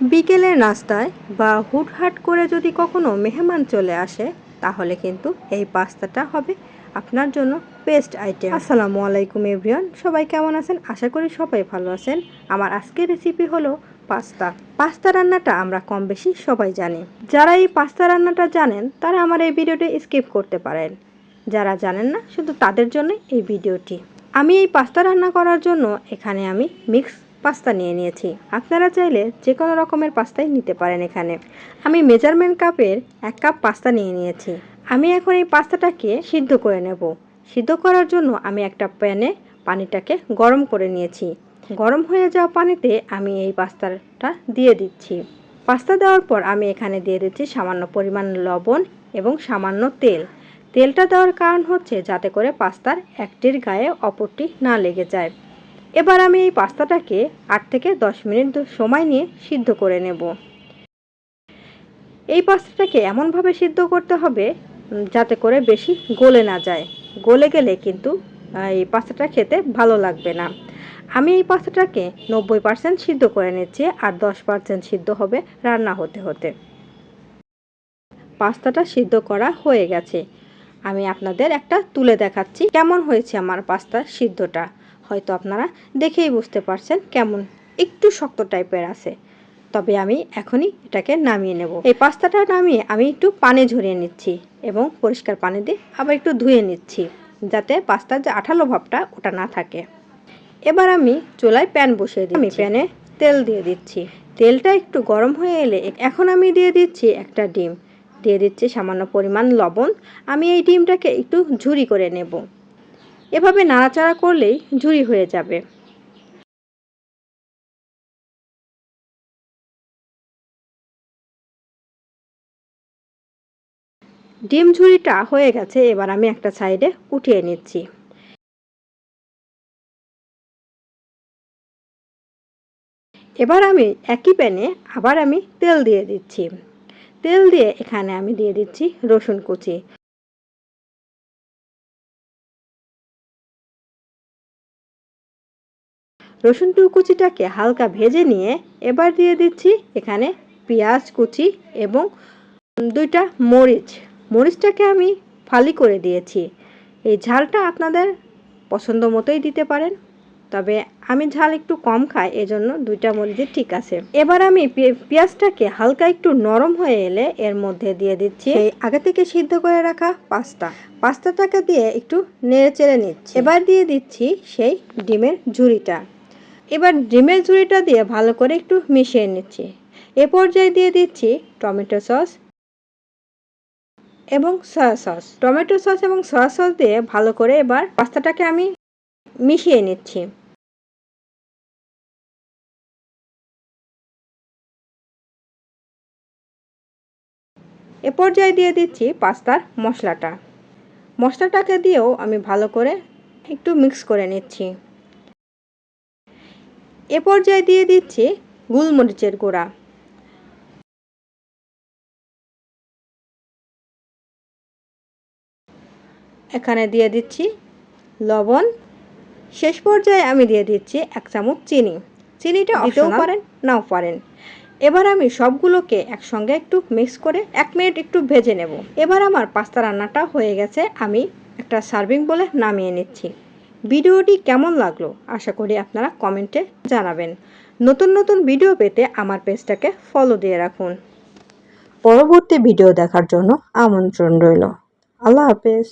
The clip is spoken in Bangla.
বিকেলের নাস্তায় বা হুটহাট করে যদি কখনো মেহমান চলে আসে, তাহলে কিন্তু এই পাস্তাটা হবে আপনার জন্য বেস্ট আইটেম আসসালামু আলাইকুম এভরিওয়ান সবাই কেমন আছেন? আশা করি সবাই ভালো আছেন। আমার আজকের রেসিপি হলো পাস্তা। পাস্তা রান্নাটা আমরা কম বেশি সবাই জানি। যারা এই পাস্তা রান্নাটা জানেন, তারা আমার এই ভিডিওটি স্কিপ করতে পারেন। যারা জানেন না, শুধু তাদের জন্য এই ভিডিওটি। আমি এই পাস্তা রান্না করার জন্য এখানে আমি মিক্স পাস্তা নিয়ে নিয়েছি। আপনারা চাইলে যে কোনো রকমের পাস্তাই নিতে পারেন এখানে। আমি মেজারমেন্ট কাপের এক কাপ পাস্তা নিয়ে নিয়েছি। আমি এখন এই পাস্তাটাকে সিদ্ধ করে নেব। সিদ্ধ করার জন্য আমি একটা প্যানে পানিটাকে গরম করে নিয়েছি। গরম হয়ে যাওয়া পানিতে আমি এই পাস্তাটা দিয়ে দিচ্ছি। পাস্তা দেওয়ার পর আমি এখানে দিয়ে দিচ্ছি সামান্য পরিমাণ লবণ এবং সামান্য তেল। তেলটা দেওয়ার কারণ হচ্ছে যাতে করে পাস্তার একটির গায়ে অপরটি না লেগে যায়। এবার আমি এই পাস্তাটাকে আট থেকে দশ মিনিট সময় নিয়ে সিদ্ধ করে নেব। এই পাস্তাটাকে এমনভাবে সিদ্ধ করতে হবে যাতে করে বেশি গলে না যায়। গলে গেলে কিন্তু এই পাস্তাটা খেতে ভালো লাগবে না। আমি এই পাস্তাটাকে নব্বই পার্সেন্ট সিদ্ধ করে নিচ্ছি, আর দশ পার্সেন্ট সিদ্ধ হবে রান্না হতে হতে। পাস্তাটা সিদ্ধ করা হয়ে গেছে। আমি আপনাদের একটা তুলে দেখাচ্ছি, কেমন হয়েছে আমার পাস্তা সিদ্ধটা। হয়তো আপনারা দেখেই বুঝতে পারছেন কেমন একটু শক্ত টাইপের আছে। তবে আমি এখনই এটাকে নামিয়ে নেব। এই পাস্তাটা নামিয়ে আমি একটু পানে ঝরিয়ে নিচ্ছি এবং পরিষ্কার পানি দিয়ে আবার একটু ধুয়ে নিচ্ছি যাতে পাস্তার যে আঠালো ভাবটা ওটা না থাকে। এবার আমি চুলায় প্যান বসিয়ে দিই আমি প্যানে তেল দিয়ে দিচ্ছি। তেলটা একটু গরম হয়ে এলে এখন আমি দিয়ে দিচ্ছি একটা ডিম। দিয়ে দিচ্ছি সামান্য পরিমাণ লবণ। আমি এই ডিমটাকে একটু ঝুরি করে নেব। এভাবে নাড়াচাড়া করলেই ঝুরি হয়ে যাবে। ডিম ঝুরিটা হয়ে গেছে, এবার আমি একটা সাইডে উঠিয়ে নিচ্ছি। এবার আমি একই প্যানে আবার আমি তেল দিয়ে দিচ্ছি। তেল দিয়ে এখানে আমি দিয়ে দিচ্ছি রসুন কুচি। রসুন টু কুচিটাকে হালকা ভেজে নিয়ে এবার দিয়ে দিচ্ছি এখানে পেঁয়াজ কুচি এবং দুইটা মরিচ। মরিচটাকে আমি ফালি করে দিয়েছি। এই ঝালটা আপনাদের পছন্দ মতোই দিতে পারেন, তবে আমি ঝাল একটু কম খাই, এজন্য দুইটা মরিচই ঠিক আছে। এবার আমি পেঁয়াজটাকে হালকা একটু নরম হয়ে এলে এর মধ্যে দিয়ে দিচ্ছি এই আগে থেকে সিদ্ধ করে রাখা পাস্তা। পাস্তাটাকে দিয়ে একটু নেড়ে চেড়ে নিচ্ছি। এবার দিয়ে দিচ্ছি সেই ডিমের ঝুড়িটা এবার ডিমের ঝুড়িটা দিয়ে ভালো করে একটু মিশিয়ে নিচ্ছি। এ পর্যায়ে দিয়ে দিচ্ছি টমেটো সস এবং সয়া সস। টমেটো সস এবং সয়া সস দিয়ে ভালো করে এবার পাস্তাটাকে আমি মিশিয়ে নিচ্ছি। এ পর্যায়ে দিয়ে দিচ্ছি পাস্তার মশলাটা। মশলাটাকে দিয়েও আমি ভালো করে একটু মিক্স করে নিচ্ছি। এ পর্যায়ে দিয়ে দিচ্ছি গোলমরিচের গুঁড়া। এখানে দিয়ে দিচ্ছি লবণ। শেষ পর্যায়ে আমি দিয়ে দিচ্ছি এক চামচ চিনি। চিনিটা দিতেও পারেন নাও পারেন। এবার আমি সবগুলোকে একসঙ্গে একটু মিক্স করে এক মিনিট একটু ভেজে নেব। এবার আমার পাস্তা রান্নাটা হয়ে গেছে আমি একটা সার্ভিং বলে নামিয়ে নিচ্ছি। ভিডিওটি কেমন লাগল আশা করি আপনারা কমেন্টে জানাবেন। নতুন নতুন ভিডিও পেতে আমার পেজটাকে ফলো দিয়ে রাখুন। পরবর্তী ভিডিও দেখার জন্য আমন্ত্রণ রইল। আল্লাহ হাফেজ।